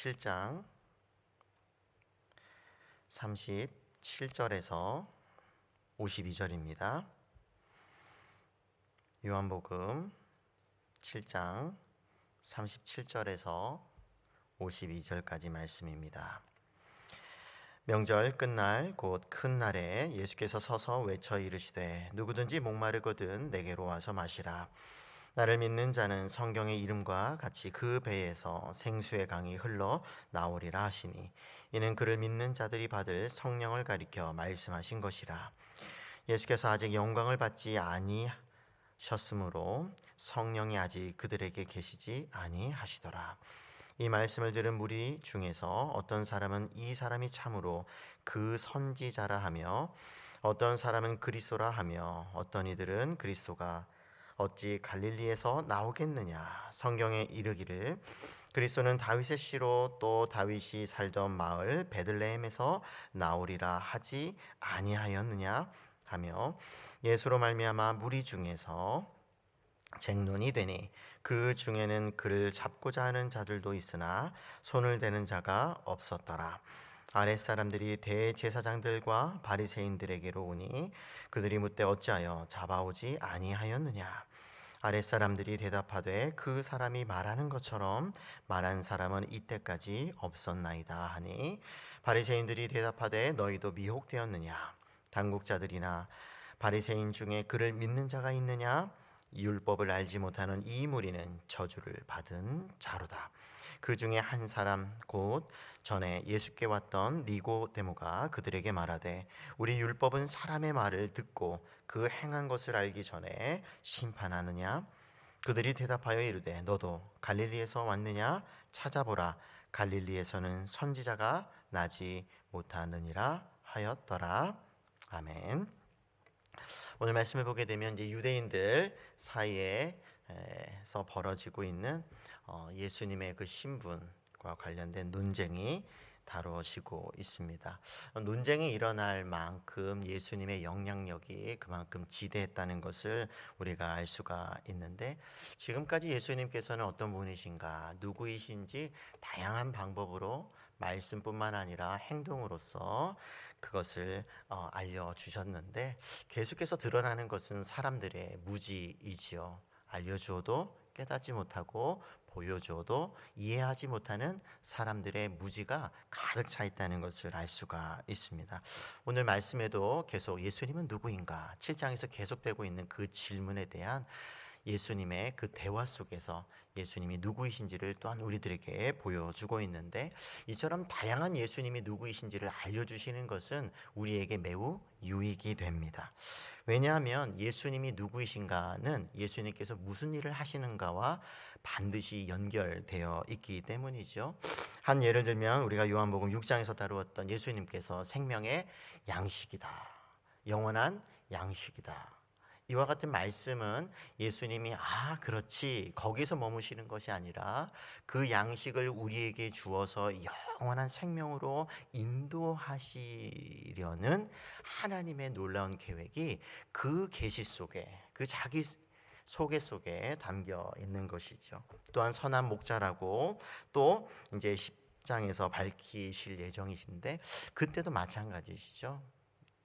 7장 37절에서 52절입니다. 요한복음 7장 37절에서 52절까지 말씀입니다. 명절 끝날 곧 큰 날에 예수께서 서서 외쳐 이르시되 누구든지 목마르거든 내게로 와서 마시라 나를 믿는 자는 성경의 이름과 같이 그 배에서 생수의 강이 흘러 나오리라 하시니 이는 그를 믿는 자들이 받을 성령을 가리켜 말씀하신 것이라. 예수께서 아직 영광을 받지 아니셨으므로 성령이 아직 그들에게 계시지 아니하시더라. 이 말씀을 들은 무리 중에서 어떤 사람은 이 사람이 참으로 그 선지자라 하며 어떤 사람은 그리스도라 하며 어떤 이들은 그리스도가 어찌 갈릴리에서 나오겠느냐? 성경에 이르기를. 그리스도는 다윗의 씨로 또 다윗이 살던 마을 베들레헴에서 나오리라 하지 아니하였느냐? 하며 예수로 말미암아 무리 중에서 쟁론이 되니 그 중에는 그를 잡고자 하는 자들도 있으나 손을 대는 자가 없었더라. 아랫 사람들이 대제사장들과 바리새인들에게로 오니 그들이 묻되 어찌하여 잡아오지 아니하였느냐 아랫 사람들이 대답하되 그 사람이 말하는 것처럼 말한 사람은 이때까지 없었나이다 하니 바리새인들이 대답하되 너희도 미혹되었느냐 당국자들이나 바리새인 중에 그를 믿는 자가 있느냐 율법을 알지 못하는 이 무리는 저주를 받은 자로다. 그 중에 한 사람 곧 전에 예수께 왔던 니고데모가 그들에게 말하되 우리 율법은 사람의 말을 듣고 그 행한 것을 알기 전에 심판하느냐? 그들이 대답하여 이르되 너도 갈릴리에서 왔느냐? 찾아보라. 갈릴리에서는 선지자가 나지 못하느니라 하였더라. 아멘. 오늘 말씀을 보게 되면 이제 유대인들 사이에서 벌어지고 있는 어, 예수님의 그 신분과 관련된 논쟁이 다루어지고 있습니다. 논쟁이 일어날 만큼 예수님의 영향력이 그만큼 지대했다는 것을 우리가 알 수가 있는데 지금까지 예수님께서는 어떤 분이신가, 누구이신지 다양한 방법으로 말씀뿐만 아니라 행동으로서 그것을 어, 알려주셨는데 계속해서 드러나는 것은 사람들의 무지이지요. 알려주어도 깨닫지 못하고 보여줘도 이해하지 못하는 사람들의 무지가 가득 차 있다는 것을 알 수가 있습니다. 오늘 말씀에도 계속 예수님은 누구인가? 7장에서 계속되고 있는 그 질문에 대한 예수님의 그 대화 속에서 예수님이 누구이신지를 또한 우리들에게 보여주고 있는데 이처럼 다양한 예수님이 누구이신지를 알려주시는 것은 우리에게 매우 유익이 됩니다. 왜냐하면 예수님이 누구이신가는 예수님께서 무슨 일을 하시는가와 반드시 연결되어 있기 때문이죠. 한 예를 들면 우리가 요한복음 6장에서 다루었던 예수님께서 생명의 양식이다. 영원한 양식이다. 이와 같은 말씀은 예수님이 아 그렇지 거기서 머무시는 것이 아니라 그 양식을 우리에게 주어서 영원한 생명으로 인도하시려는 하나님의 놀라운 계획이 그 계시 속에 그 자기 소개 속에 담겨 있는 것이죠. 또한 선한 목자라고 또 이제 10장에서 밝히실 예정이신데 그때도 마찬가지시죠.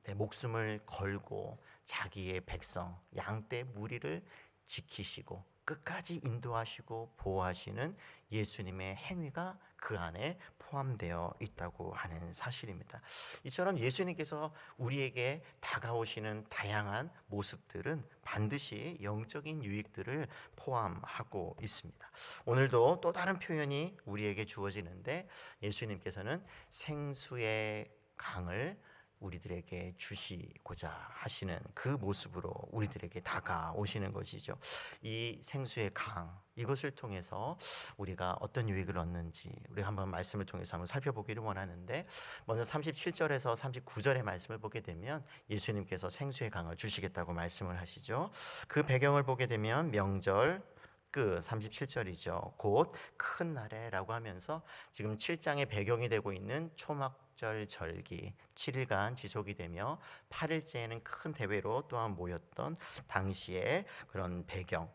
내 목숨을 걸고 자기의 백성 양떼 무리를 지키시고 끝까지 인도하시고 보호하시는 예수님의 행위가 그 안에 포함되어 있다고 하는 사실입니다. 이처럼 예수님께서 우리에게 다가오시는 다양한 모습들은 반드시 영적인 유익들을 포함하고 있습니다. 오늘도 또 다른 표현이 우리에게 주어지는데 예수님께서는 생수의 강을 우리들에게 주시고자 하시는 그 모습으로 우리들에게 다가오시는 것이죠. 이 생수의 강, 이것을 통해서 우리가 어떤 유익을 얻는지 우리가 한번 말씀을 통해서 한번 살펴보기를 원하는데 먼저 37절에서 39절의 말씀을 보게 되면 예수님께서 생수의 강을 주시겠다고 말씀을 하시죠. 그 배경을 보게 되면 명절 끝 37절이죠. 곧 큰 날에라고 하면서 지금 7장의 배경이 되고 있는 초막 절 절기 7일간 지속이 되며 8일째에는 큰 대회로 또한 모였던 당시의 그런 배경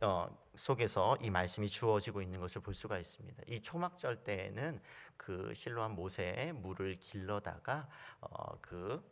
어, 속에서 이 말씀이 주어지고 있는 것을 볼 수가 있습니다. 이 초막절 때에는 그 실로한 모세의 물을 길러다가 어, 그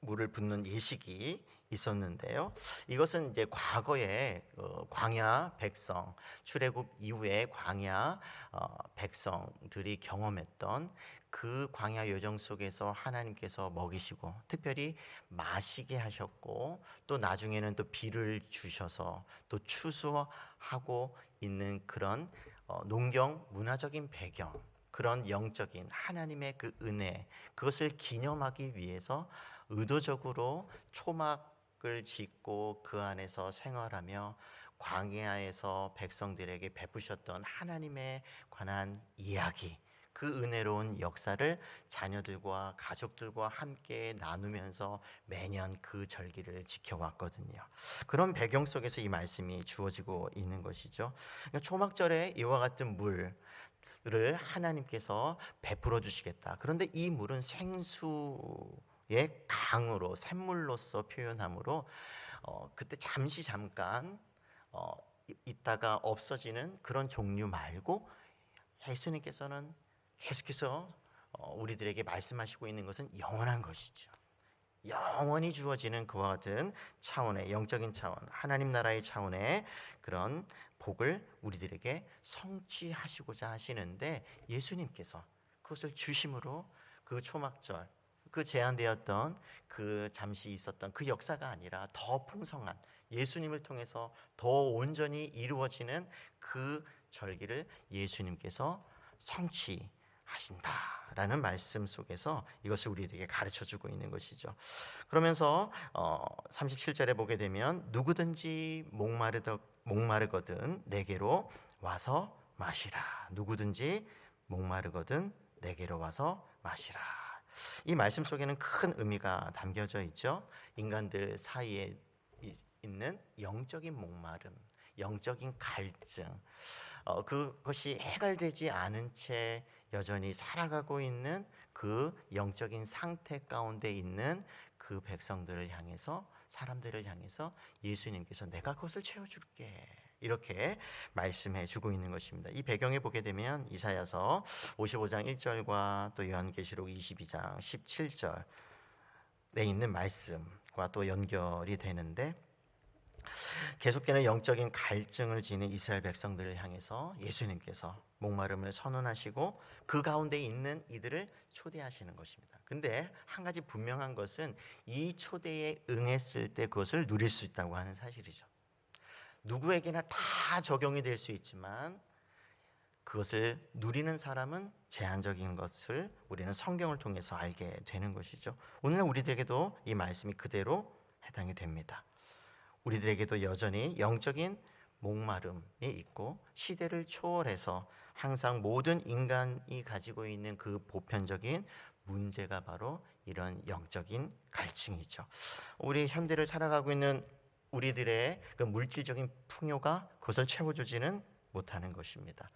물을 붓는 예식이 있었는데요. 이것은 이제 과거에 어, 광야 백성 출애굽 이후에 광야 어, 백성들이 경험했던 그 광야 여정 속에서 하나님께서 먹이시고 특별히 마시게 하셨고 또 나중에는 또 비를 주셔서 또 추수하고 있는 그런 어, 농경 문화적인 배경 그런 영적인 하나님의 그 은혜 그것을 기념하기 위해서 의도적으로 초막 을 짓고 그 안에서 생활하며 광야에서 백성들에게 베푸셨던 하나님에 관한 이야기 그 은혜로운 역사를 자녀들과 가족들과 함께 나누면서 매년 그 절기를 지켜왔거든요. 그런 배경 속에서 이 말씀이 주어지고 있는 것이죠. 그러니까 초막절에 이와 같은 물, 를 하나님께서 베풀어 주시겠다. 그런데 이 물은 생수 의 강으로 샘물로서 표현하므로 어, 그때 잠시 잠깐 어, 있다가 없어지는 그런 종류 말고 예수님께서는 계속해서 어, 우리들에게 말씀하시고 있는 것은 영원한 것이죠. 영원히 주어지는 그와 같은 차원의 영적인 차원, 하나님 나라의 차원의 그런 복을 우리들에게 성취하시고자 하시는데 예수님께서 그것을 주심으로 그 초막절, 그 제한되었던 그 잠시 있었던 그 역사가 아니라 더 풍성한 예수님을 통해서 더 온전히 이루어지는 그 절기를 예수님께서 성취 하신다라는 말씀 속에서 이것을 우리에게 가르쳐 주고 있는 것이죠. 그러면서 어, 37절에 보게 되면 누구든지 목마르더, 목마르거든 내게로 와서 마시라. 누구든지 목마르거든 내게로 와서 마시라. 이 말씀 속에는 큰 의미가 담겨져 있죠. 인간들 사이에 있는 영적인 목마름, 영적인 갈증, 어, 그것이 해결되지 않은 채 여전히 살아가고 있는 그 영적인 상태 가운데 있는 그 백성들을 향해서 사람들을 향해서 예수님께서 내가 그것을 채워줄게. 이렇게 말씀해 주고 있는 것입니다. 이 배경에 보게 되면 이사야서 55장 1절과 또 요한계시록 22장 17절에 있는 말씀과 또 연결이 되는데 계속되는 영적인 갈증을 지닌 이스라엘 백성들을 향해서 예수님께서 목마름을 선언하시고 그 가운데 있는 이들을 초대하시는 것입니다. 근데 한 가지 분명한 것은 이 초대에 응했을 때 그것을 누릴 수 있다고 하는 사실이죠. 누구에게나 다 적용이 될 수 있지만 그것을 누리는 사람은 제한적인 것을 우리는 성경을 통해서 알게 되는 것이죠. 오늘 우리들에게도 이 말씀이 그대로 해당이 됩니다. 우리들에게도 여전히 영적인 목마름이 있고 시대를 초월해서 항상 모든 인간이 가지고 있는 그 보편적인 문제가 바로 이런 영적인 갈증이죠. 우리 현대를 살아가고 있는 우리들의 그 물질적인 풍요가 그것을 채워주지는 못하는 것입니다.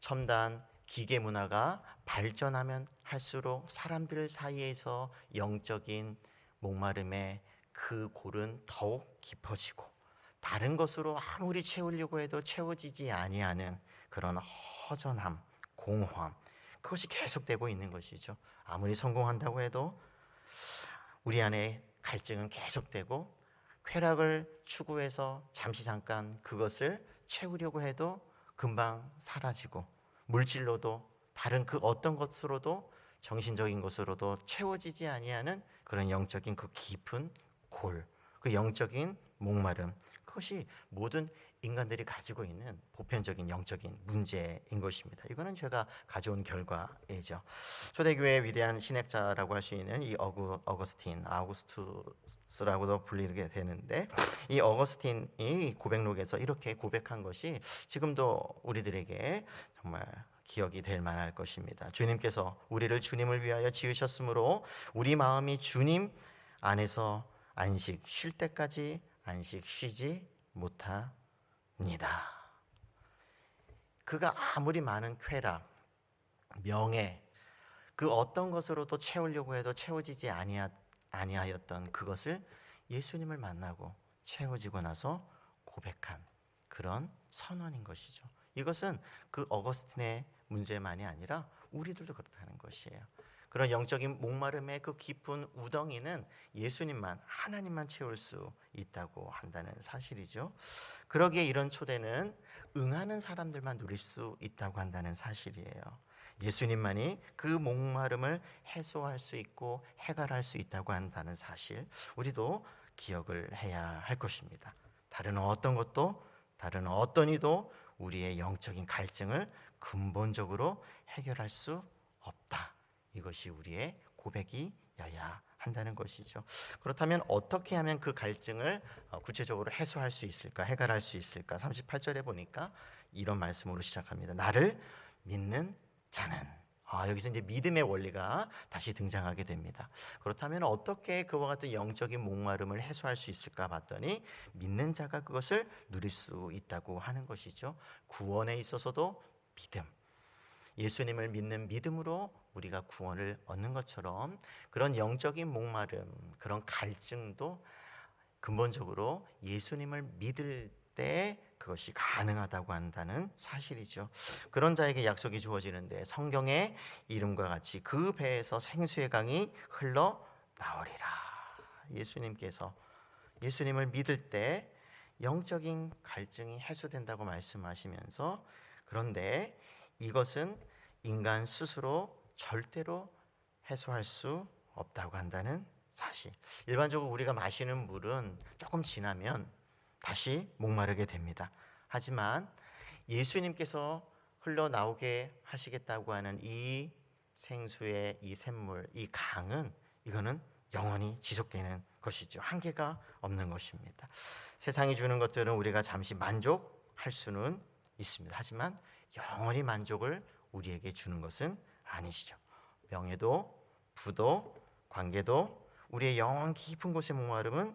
첨단 기계 문화가 발전하면 할수록 사람들 사이에서 영적인 목마름에 그 골은 더욱 깊어지고 다른 것으로 아무리 채우려고 해도 채워지지 아니하는 그런 허전함, 공허함 그것이 계속되고 있는 것이죠. 아무리 성공한다고 해도 우리 안에 갈증은 계속되고 쾌락을 추구해서 잠시 잠깐 그것을 채우려고 해도 금방 사라지고 물질로도 다른 그 어떤 것으로도 정신적인 것으로도 채워지지 아니하는 그런 영적인 그 깊은 골, 그 영적인 목마름, 그것이 모든 인간들이 가지고 있는 보편적인 영적인 문제인 것입니다. 이거는 제가 가져온 결과이죠. 초대교회의 위대한 신학자라고 할 수 있는 이 어구, 어거스틴, 아우구스투스 라고도 불리게 되는데 이 어거스틴이 고백록에서 이렇게 고백한 것이 지금도 우리들에게 정말 기억이 될 만할 것입니다. 주님께서 우리를 주님을 위하여 지으셨으므로 우리 마음이 주님 안에서 안식 쉴 때까지 안식 쉬지 못합니다. 그가 아무리 많은 쾌락, 명예, 그 어떤 것으로도 채우려고 해도 채워지지 아니하, 아니하였던 그것을 예수님을 만나고 채워지고 나서 고백한 그런 선언인 것이죠. 이것은 그 어거스틴의 문제만이 아니라 우리들도 그렇다는 것이에요. 그런 영적인 목마름의 그 깊은 우덩이는 예수님만 하나님만 채울 수 있다고 한다는 사실이죠. 그러기에 이런 초대는 응하는 사람들만 누릴 수 있다고 한다는 사실이에요. 예수님만이 그 목마름을 해소할 수 있고 해결할 수 있다고 한다는 사실 우리도 기억을 해야 할 것입니다. 다른 어떤 것도 다른 어떤 이도 우리의 영적인 갈증을 근본적으로 해결할 수 없다. 이것이 우리의 고백이여야 한다는 것이죠. 그렇다면 어떻게 하면 그 갈증을 어, 구체적으로 해소할 수 있을까? 해결할 수 있을까? 38절에 보니까 이런 말씀으로 시작합니다. 나를 믿는 자는 아, 여기서 이제 믿음의 원리가 다시 등장하게 됩니다. 그렇다면 어떻게 그와 같은 영적인 목마름을 해소할 수 있을까 봤더니 믿는 자가 그것을 누릴 수 있다고 하는 것이죠. 구원에 있어서도 믿음. 예수님을 믿는 믿음으로 우리가 구원을 얻는 것처럼 그런 영적인 목마름, 그런 갈증도 근본적으로 예수님을 믿을 때 그것이 가능하다고 한다는 사실이죠. 그런 자에게 약속이 주어지는데 성경의 이름과 같이 그 배에서 생수의 강이 흘러 나오리라. 예수님께서 예수님을 믿을 때 영적인 갈증이 해소된다고 말씀하시면서 그런데 이것은 인간 스스로 절대로 해소할 수 없다고 한다는 사실. 일반적으로 우리가 마시는 물은 조금 지나면 다시 목마르게 됩니다. 하지만 예수님께서 흘러나오게 하시겠다고 하는 이 생수의 이 샘물, 이 강은 이거는 영원히 지속되는 것이죠. 한계가 없는 것입니다. 세상이 주는 것들은 우리가 잠시 만족할 수는 있습니다. 하지만 영원히 만족을 우리에게 주는 것은 아니시죠. 명예도, 부도, 관계도 우리의 영원 깊은 곳의 목마름은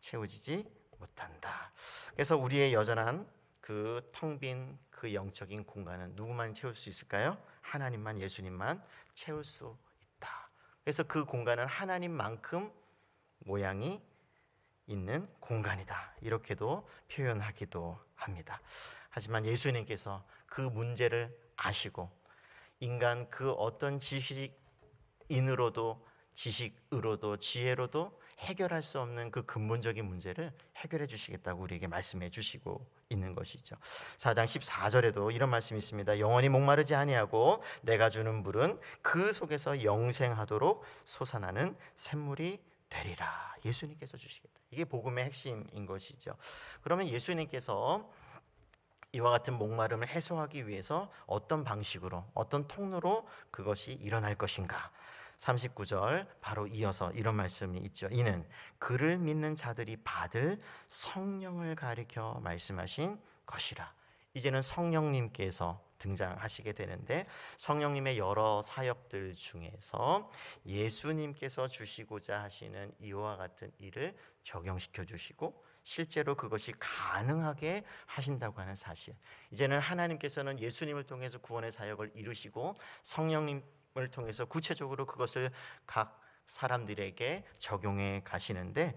채워지지 못한다. 그래서 우리의 여전한 그 텅 빈 그 영적인 공간은 누구만 채울 수 있을까요? 하나님만 예수님만 채울 수 있다. 그래서 그 공간은 하나님만큼 모양이 있는 공간이다. 이렇게도 표현하기도 합니다. 하지만 예수님께서 그 문제를 아시고 인간 그 어떤 지식인으로도 지식으로도 지혜로도 해결할 수 없는 그 근본적인 문제를 해결해 주시겠다고 우리에게 말씀해 주시고 있는 것이죠. 4장 14절에도 이런 말씀이 있습니다. 영원히 목마르지 아니하고 내가 주는 물은 그 속에서 영생하도록 솟아나는 샘물이 되리라. 예수님께서 주시겠다. 이게 복음의 핵심인 것이죠. 그러면 예수님께서 이와 같은 목마름을 해소하기 위해서 어떤 방식으로 어떤 통로로 그것이 일어날 것인가? 39절 바로 이어서 이런 말씀이 있죠. 이는 그를 믿는 자들이 받을 성령을 가리켜 말씀하신 것이라. 이제는 성령님께서 등장하시게 되는데 성령님의 여러 사역들 중에서 예수님께서 주시고자 하시는 이와 같은 일을 적용시켜 주시고 실제로 그것이 가능하게 하신다고 하는 사실. 이제는 하나님께서는 예수님을 통해서 구원의 사역을 이루시고 성령님 을 통해서 구체적으로 그것을 각 사람들에게 적용해 가시는데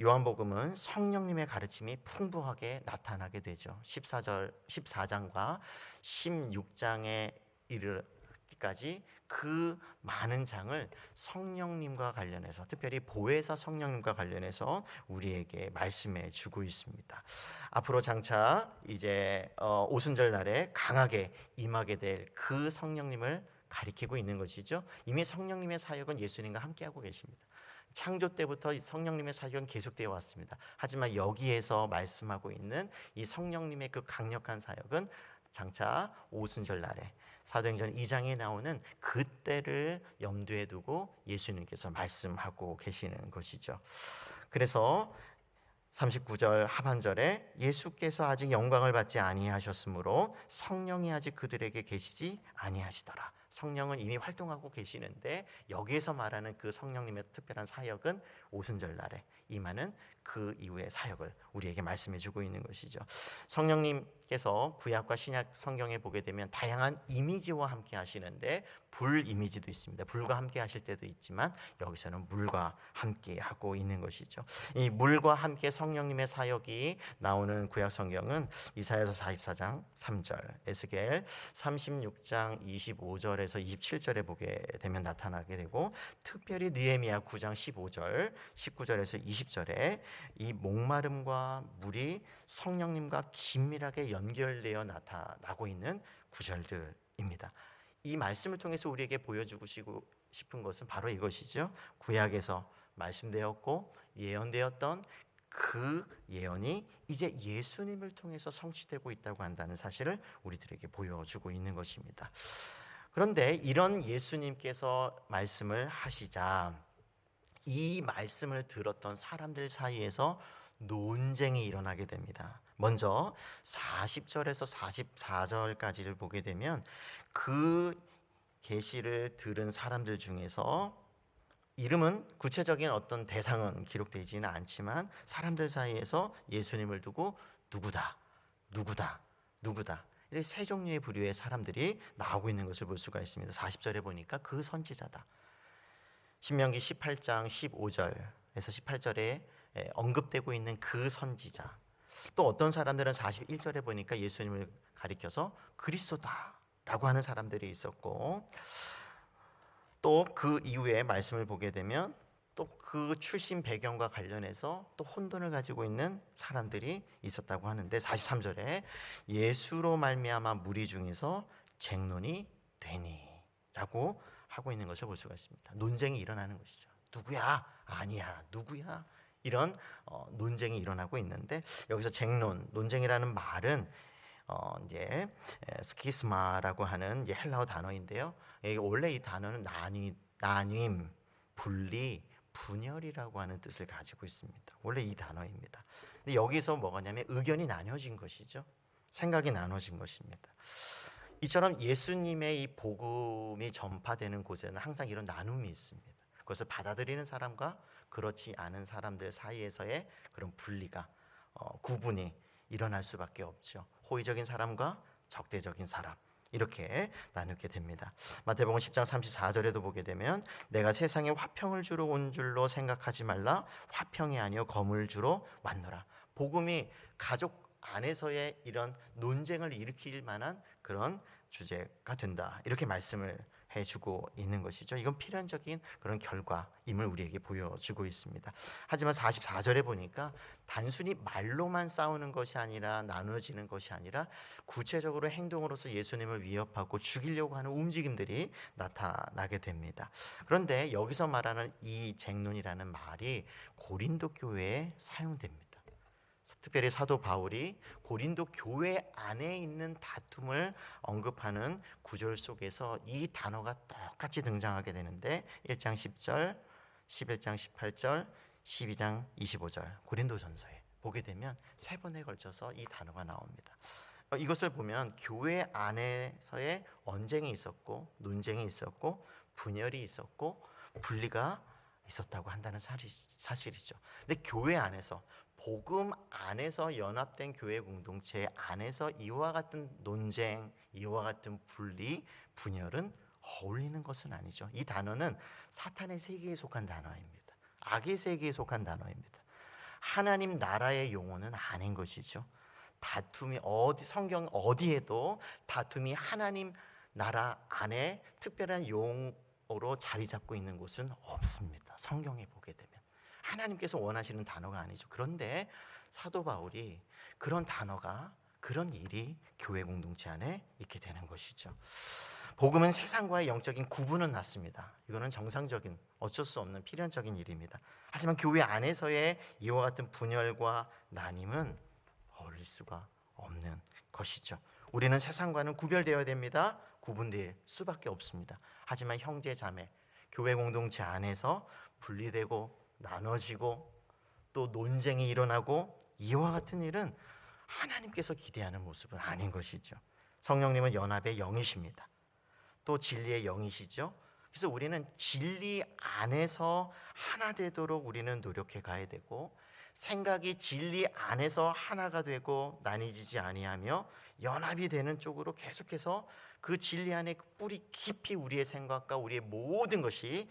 요한복음은 성령님의 가르침이 풍부하게 나타나게 되죠. 14절 14장과 16장에 이르기까지 그 많은 장을 성령님과 관련해서 특별히 보혜사 성령님과 관련해서 우리에게 말씀해 주고 있습니다. 앞으로 장차 이제 어, 오순절 날에 강하게 임하게 될 그 성령님을 가리키고 있는 것이죠. 이미 성령님의 사역은 예수님과 함께하고 계십니다. 창조 때부터 성령님의 사역은 계속되어 왔습니다. 하지만 여기에서 말씀하고 있는 이 성령님의 그 강력한 사역은 장차 오순절 날에 사도행전 2장에 나오는 그때를 염두에 두고 예수님께서 말씀하고 계시는 것이죠. 그래서 39절 하반절에 예수께서 아직 영광을 받지 아니하셨으므로 성령이 아직 그들에게 계시지 아니하시더라. 성령은 이미 활동하고 계시는데 여기에서 말하는 그 성령님의 특별한 사역은 오순절 날에. 임하는 그 이후의 사역을 우리에게 말씀해 주고 있는 것이죠. 성령님께서 구약과 신약 성경에 보게 되면 다양한 이미지와 함께 하시는데 불 이미지도 있습니다. 불과 함께 하실 때도 있지만 여기서는 물과 함께 하고 있는 것이죠. 이 물과 함께 성령님의 사역이 나오는 구약 성경은 이사야서 44장 3절, 에스겔 36장 25절에서 27절에 보게 되면 나타나게 되고 특별히 느헤미야 9장 15절, 19절에서 20절에 이 목마름과 물이 성령님과 긴밀하게 연결되어 나타나고 있는 구절들입니다. 이 말씀을 통해서 우리에게 보여주고 싶은 것은 바로 이것이죠. 구약에서 말씀되었고 예언되었던 그 예언이 이제 예수님을 통해서 성취되고 있다고 한다는 사실을 우리들에게 보여주고 있는 것입니다. 그런데 이런 예수님께서 말씀을 하시자 이 말씀을 들었던 사람들 사이에서 논쟁이 일어나게 됩니다. 먼저 40절에서 44절까지를 보게 되면 그 계시를 들은 사람들 중에서 이름은 구체적인 어떤 대상은 기록되지는 않지만 사람들 사이에서 예수님을 두고 누구다, 누구다, 누구다. 이렇게 세 종류의 부류의 사람들이 나오고 있는 것을 볼 수가 있습니다. 40절에 보니까 그 선지자다. 신명기 18장 15절에서 18절에 언급되고 있는 그 선지자. 또 어떤 사람들은 41절에 보니까 예수님을 가리켜서 그리스도다라고 하는 사람들이 있었고 또 그 이후에 말씀을 보게 되면 또 그 출신 배경과 관련해서 또 혼돈을 가지고 있는 사람들이 있었다고 하는데 43절에 예수로 말미암아 무리 중에서 쟁론이 되니라고 하고 있는 것을 볼 수가 있습니다. 논쟁이 일어나는 것이죠. 누구야? 아니야. 누구야? 이런 어, 논쟁이 일어나고 있는데 여기서 쟁론, 논쟁이라는 말은 어, 이제 스키스마라고 하는 이제 헬라어 단어인데요. 원래 이 단어는 나뉘, 나님, 분리, 분열이라고 하는 뜻을 가지고 있습니다. 원래 이 단어입니다. 근데 여기서 뭐가냐면 의견이 나눠진 것이죠. 생각이 나눠진 것입니다. 이처럼 예수님의 이 복음이 전파되는 곳에는 항상 이런 나눔이 있습니다. 그것을 받아들이는 사람과 그렇지 않은 사람들 사이에서의 그런 분리가 어, 구분이 일어날 수밖에 없죠. 호의적인 사람과 적대적인 사람 이렇게 나누게 됩니다. 마태복음 10장 34절에도 보게 되면 내가 세상에 화평을 주러 온 줄로 생각하지 말라 화평이 아니요 검을 주러 왔노라. 복음이 가족 안에서의 이런 논쟁을 일으킬 만한 그런 주제가 된다. 이렇게 말씀을 해주고 있는 것이죠. 이건 필연적인 그런 결과임을 우리에게 보여주고 있습니다. 하지만 44절에 보니까 단순히 말로만 싸우는 것이 아니라 나누어지는 것이 아니라 구체적으로 행동으로서 예수님을 위협하고 죽이려고 하는 움직임들이 나타나게 됩니다. 그런데 여기서 말하는 이 쟁론이라는 말이 고린도 교회에 사용됩니다. 특별히 사도 바울이 고린도 교회 안에 있는 다툼을 언급하는 구절 속에서 이 단어가 똑같이 등장하게 되는데 1장 10절, 11장 18절, 12장 25절 고린도 전서에 보게 되면 세 번에 걸쳐서 이 단어가 나옵니다. 어, 이것을 보면 교회 안에서의 언쟁이 있었고 논쟁이 있었고 분열이 있었고 분리가 있었다고 한다는 사실이죠. 근데 교회 안에서 복음 안에서 연합된 교회 공동체 안에서 이와 같은 논쟁, 이와 같은 분리, 분열은 어울리는 것은 아니죠. 이 단어는 사탄의 세계에 속한 단어입니다. 악의 세계에 속한 단어입니다. 하나님 나라의 용어는 아닌 것이죠. 다툼이 어디 성경 어디에도 다툼이 하나님 나라 안에 특별한 용어로 자리 잡고 있는 곳은 없습니다. 성경에 보게 되면. 하나님께서 원하시는 단어가 아니죠. 그런데 사도 바울이 그런 단어가 그런 일이 교회 공동체 안에 있게 되는 것이죠. 복음은 세상과의 영적인 구분은 났습니다. 이거는 정상적인 어쩔 수 없는 필연적인 일입니다. 하지만 교회 안에서의 이와 같은 분열과 나님은 어울릴 수가 없는 것이죠. 우리는 세상과는 구별되어야 됩니다. 구분될 수밖에 없습니다. 하지만 형제 자매 교회 공동체 안에서 분리되고 나눠지고 또 논쟁이 일어나고 이와 같은 일은 하나님께서 기대하는 모습은 아닌 것이죠. 성령님은 연합의 영이십니다. 또 진리의 영이시죠. 그래서 우리는 진리 안에서 하나 되도록 우리는 노력해 가야 되고 생각이 진리 안에서 하나가 되고 나뉘지 아니하며 연합이 되는 쪽으로 계속해서 그 진리 안에 그 뿌리 깊이 우리의 생각과 우리의 모든 것이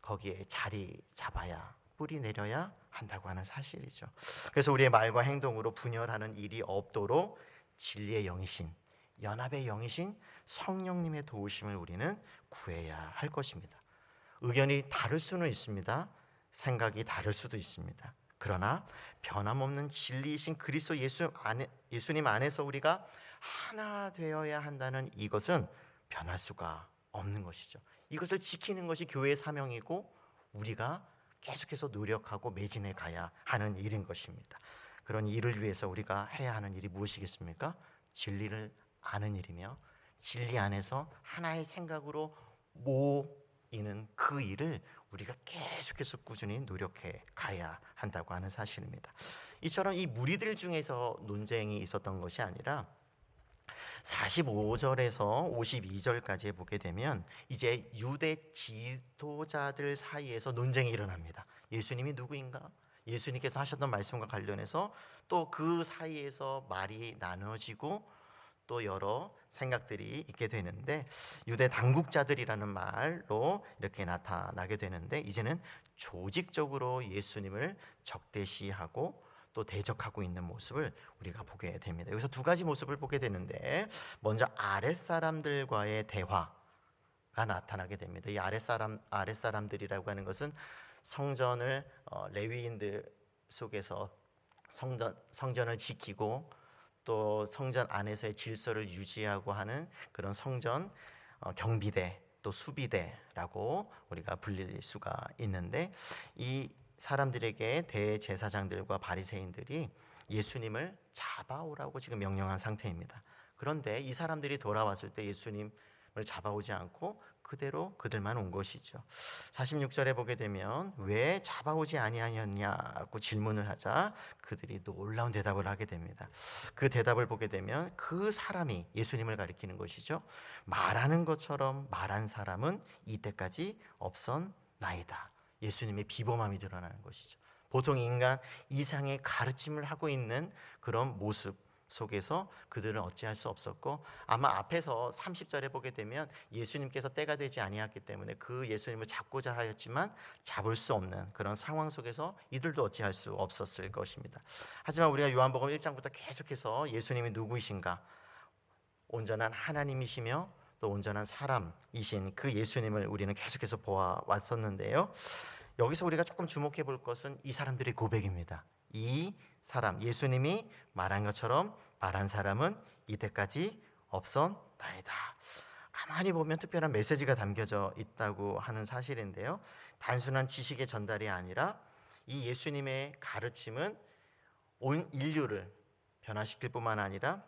거기에 자리 잡아야 뿌리 내려야 한다고 하는 사실이죠. 그래서 우리의 말과 행동으로 분열하는 일이 없도록 진리의 영이신 연합의 영이신 성령님의 도우심을 우리는 구해야 할 것입니다. 의견이 다를 수는 있습니다. 생각이 다를 수도 있습니다. 그러나 변함없는 진리이신 그리스도 예수 안에, 예수님 안에서 우리가 하나 되어야 한다는 이것은 변할 수가 없는 것이죠. 이것을 지키는 것이 교회의 사명이고 우리가 계속해서 노력하고 매진해 가야 하는 일인 것입니다. 그런 일을 위해서 우리가 해야 하는 일이 무엇이겠습니까? 진리를 아는 일이며 진리 안에서 하나의 생각으로 모이는 그 일을 우리가 계속해서 꾸준히 노력해 가야 한다고 하는 사실입니다. 이처럼 이 무리들 중에서 논쟁이 있었던 것이 아니라 45절에서 52절까지 보게 되면 이제 유대 지도자들 사이에서 논쟁이 일어납니다. 예수님이 누구인가? 예수님께서 하셨던 말씀과 관련해서 또 그 사이에서 말이 나눠지고 또 여러 생각들이 있게 되는데 유대 당국자들이라는 말로 이렇게 나타나게 되는데 이제는 조직적으로 예수님을 적대시하고 또 대적하고 있는 모습을 우리가 보게 됩니다. 여기서 두 가지 모습을 보게 되는데 먼저 아랫 사람들과의 대화가 나타나게 됩니다. 이 아랫 사람 아랫 사람들이라고 하는 것은 성전을 어, 레위인들 속에서 성전 성전을 지키고 또 성전 안에서의 질서를 유지하고 하는 그런 성전 어, 경비대 또 수비대라고 우리가 불릴 수가 있는데 이 사람들에게 대제사장들과 바리새인들이 예수님을 잡아오라고 지금 명령한 상태입니다. 그런데 이 사람들이 돌아왔을 때 예수님을 잡아오지 않고 그대로 그들만 온 것이죠. 46절에 보게 되면 왜 잡아오지 아니하였냐고 질문을 하자 그들이 놀라운 대답을 하게 됩니다. 그 대답을 보게 되면 그 사람이 예수님을 가리키는 것이죠. 말하는 것처럼 말한 사람은 이때까지 없었나이다. 예수님의 비범함이 드러나는 것이죠. 보통 인간 이상의 가르침을 하고 있는 그런 모습 속에서 그들은 어찌할 수 없었고 아마 앞에서 30절에 보게 되면 예수님께서 때가 되지 아니었기 때문에 그 예수님을 잡고자 하였지만 잡을 수 없는 그런 상황 속에서 이들도 어찌할 수 없었을 것입니다. 하지만 우리가 요한복음 1장부터 계속해서 예수님이 누구이신가 온전한 하나님이시며 또 온전한 사람이신 그 예수님을 우리는 계속해서 보아 왔었는데요. 여기서 우리가 조금 주목해 볼 것은 이 사람들의 고백입니다. 이 사람, 예수님이 말한 것처럼 말한 사람은 이때까지 없었나이다. 가만히 보면 특별한 메시지가 담겨져 있다고 하는 사실인데요. 단순한 지식의 전달이 아니라 이 예수님의 가르침은 온 인류를 변화시킬 뿐만 아니라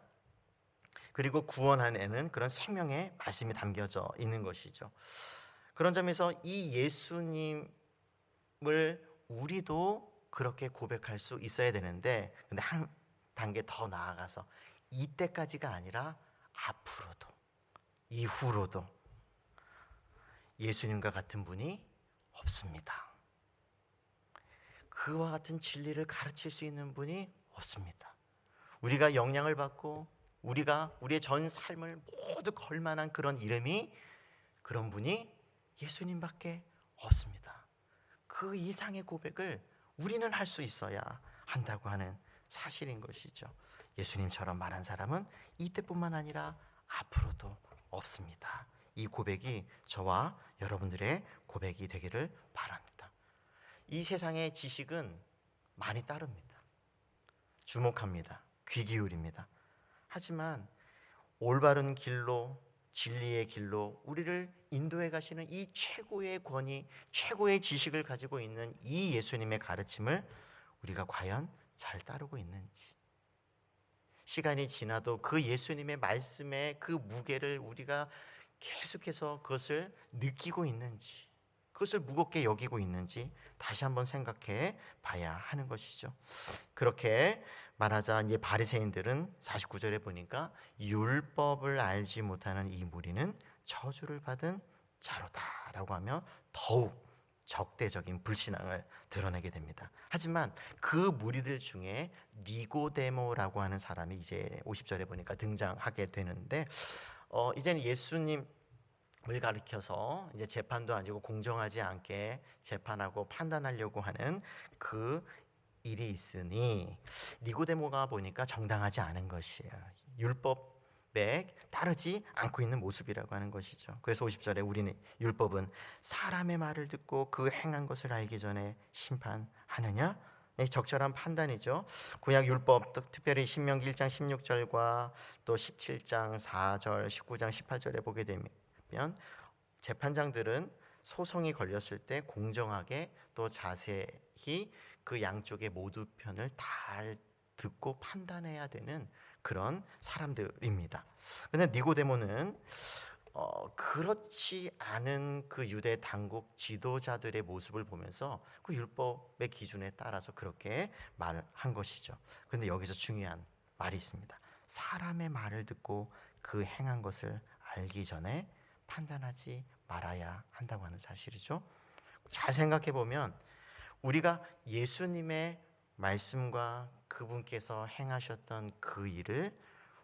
그리고 구원하는 그런 생명의 말씀이 담겨져 있는 것이죠. 그런 점에서 이 예수님을 우리도 그렇게 고백할 수 있어야 되는데 근데 한 단계 더 나아가서 이때까지가 아니라 앞으로도 이후로도 예수님과 같은 분이 없습니다. 그와 같은 진리를 가르칠 수 있는 분이 없습니다. 우리가 영향을 받고 우리가 우리의 전 삶을 모두 걸 만한 그런 이름이 그런 분이 예수님밖에 없습니다. 그 이상의 고백을 우리는 할 수 있어야 한다고 하는 사실인 것이죠. 예수님처럼 말한 사람은 이때뿐만 아니라 앞으로도 없습니다. 이 고백이 저와 여러분들의 고백이 되기를 바랍니다. 이 세상의 지식은 많이 따릅니다. 주목합니다. 귀 기울입니다. 하지만 올바른 길로 진리의 길로 우리를 인도해 가시는 이 최고의 권위, 최고의 지식을 가지고 있는 이 예수님의 가르침을 우리가 과연 잘 따르고 있는지. 시간이 지나도 그 예수님의 말씀의 그 무게를 우리가 계속해서 그것을 느끼고 있는지, 그것을 무겁게 여기고 있는지 다시 한번 생각해 봐야 하는 것이죠. 그렇게 말하자 이제 바리새인들은 49절에 보니까 율법을 알지 못하는 이 무리는 저주를 받은 자로다라고 하며 더욱 적대적인 불신앙을 드러내게 됩니다. 하지만 그 무리들 중에 니고데모라고 하는 사람이 이제 50절에 보니까 등장하게 되는데 어, 이제는 예수님 을 가리켜서 이제 재판도 아니고 공정하지 않게 재판하고 판단하려고 하는 그 일이 있으니 니고데모가 보니까 정당하지 않은 것이에요. 율법에 따르지 않고 있는 모습이라고 하는 것이죠. 그래서 50절에 우리는 율법은 사람의 말을 듣고 그 행한 것을 알기 전에 심판하느냐? 네, 적절한 판단이죠. 구약 율법 특별히 신명기 1장 16절과 또 17장 4절, 19장 18절에 보게 되면 재판장들은 소송이 걸렸을 때 공정하게 또 자세히 그 양쪽의 모두 편을 잘 듣고 판단해야 되는 그런 사람들입니다. 근데 니고데모는 어, 그렇지 않은 그 유대 당국 지도자들의 모습을 보면서 그 율법의 기준에 따라서 그렇게 말한 것이죠. 근데 여기서 중요한 말이 있습니다. 사람의 말을 듣고 그 행한 것을 알기 전에 판단하지 말아야 한다고 하는 사실이죠. 잘 생각해 보면 우리가 예수님의 말씀과 그분께서 행하셨던 그 일을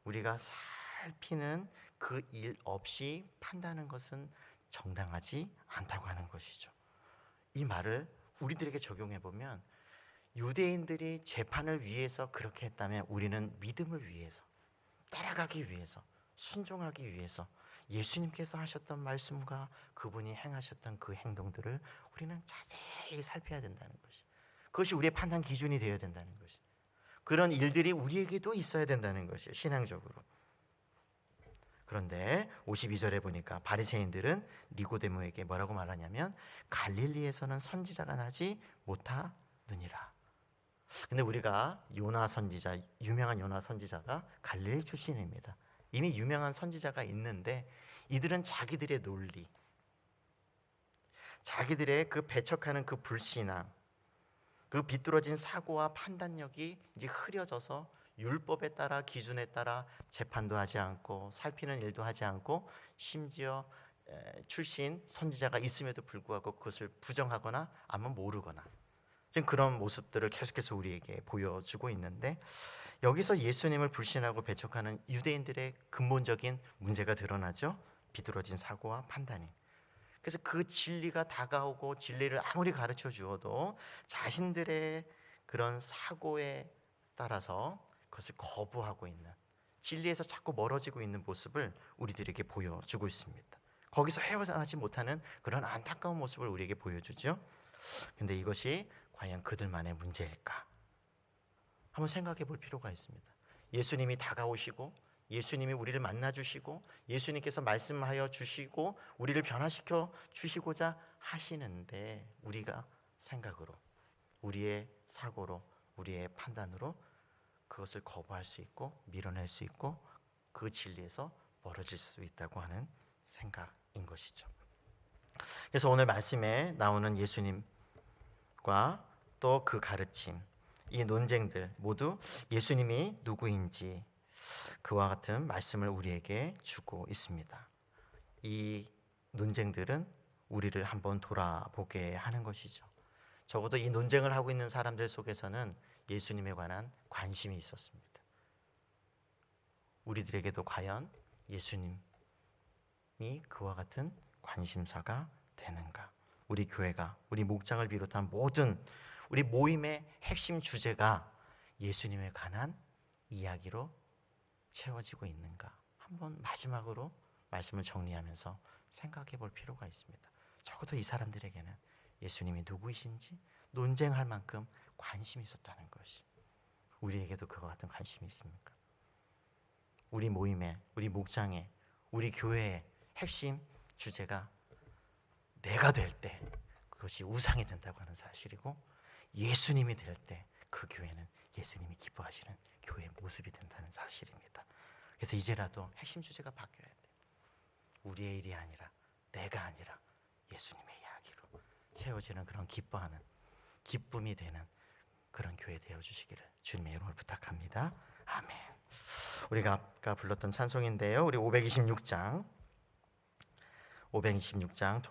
우리가 살피는 그 일 없이 판단하는 것은 정당하지 않다고 하는 것이죠. 이 말을 우리들에게 적용해 보면 유대인들이 재판을 위해서 그렇게 했다면 우리는 믿음을 위해서 따라가기 위해서 순종하기 위해서 예수님께서 하셨던 말씀과 그분이 행하셨던 그 행동들을 우리는 자세히 살펴야 된다는 것이. 그것이 우리의 판단 기준이 되어야 된다는 것이. 그런 일들이 우리에게도 있어야 된다는 것이에요. 신앙적으로. 그런데 52절에 보니까 바리새인들은 니고데모에게 뭐라고 말하냐면 갈릴리에서는 선지자가 나지 못하느니라. 근데 우리가 요나 선지자 유명한 요나 선지자가 갈릴리 출신입니다. 이미 유명한 선지자가 있는데 이들은 자기들의 논리, 자기들의 그 배척하는 그 불신앙, 그 비뚤어진 사고와 판단력이 이제 흐려져서 율법에 따라 기준에 따라 재판도 하지 않고 살피는 일도 하지 않고 심지어 출신 선지자가 있음에도 불구하고 그것을 부정하거나 아마 모르거나. 지금 그런 모습들을 계속해서 우리에게 보여주고 있는데 여기서 예수님을 불신하고 배척하는 유대인들의 근본적인 문제가 드러나죠. 비뚤어진 사고와 판단이. 그래서 그 진리가 다가오고 진리를 아무리 가르쳐 주어도 자신들의 그런 사고에 따라서 그것을 거부하고 있는 진리에서 자꾸 멀어지고 있는 모습을 우리들에게 보여주고 있습니다. 거기서 헤어나지 못하는 그런 안타까운 모습을 우리에게 보여주죠. 근데 이것이 과연 그들만의 문제일까? 한번 생각해 볼 필요가 있습니다. 예수님이 다가오시고 예수님이 우리를 만나 주시고 예수님께서 말씀하여 주시고 우리를 변화시켜 주시고자 하시는데 우리가 생각으로 우리의 사고로 우리의 판단으로 그것을 거부할 수 있고 밀어낼 수 있고 그 진리에서 멀어질 수 있다고 하는 생각인 것이죠. 그래서 오늘 말씀에 나오는 예수님과 또 그 가르침, 이 논쟁들 모두 예수님이 누구인지 그와 같은 말씀을 우리에게 주고 있습니다. 이 논쟁들은 우리를 한번 돌아보게 하는 것이죠. 적어도 이 논쟁을 하고 있는 사람들 속에서는 예수님에 관한 관심이 있었습니다. 우리들에게도 과연 예수님이 그와 같은 관심사가 되는가? 우리 교회가 우리 목장을 비롯한 모든 우리 모임의 핵심 주제가 예수님에 관한 이야기로 채워지고 있는가? 한번 마지막으로 말씀을 정리하면서 생각해 볼 필요가 있습니다. 적어도 이 사람들에게는 예수님이 누구이신지 논쟁할 만큼 관심이 있었다는 것이 우리에게도 그와 같은 관심이 있습니까? 우리 모임에, 우리 목장에, 우리 교회의 핵심 주제가 내가 될 때 그것이 우상이 된다고 하는 사실이고 예수님이 될 때 그 교회는 예수님이 기뻐하시는 교회의 모습이 된다는 사실입니다. 그래서 이제라도 핵심 주제가 바뀌어야 돼. 우리의 일이 아니라 내가 아니라 예수님의 이야기로 채워지는 그런 기뻐하는 기쁨이 되는 그런 교회 되어 주시기를 주님의 이름으로 부탁합니다. 아멘. 우리가 아까 불렀던 찬송인데요. 우리 526장 526장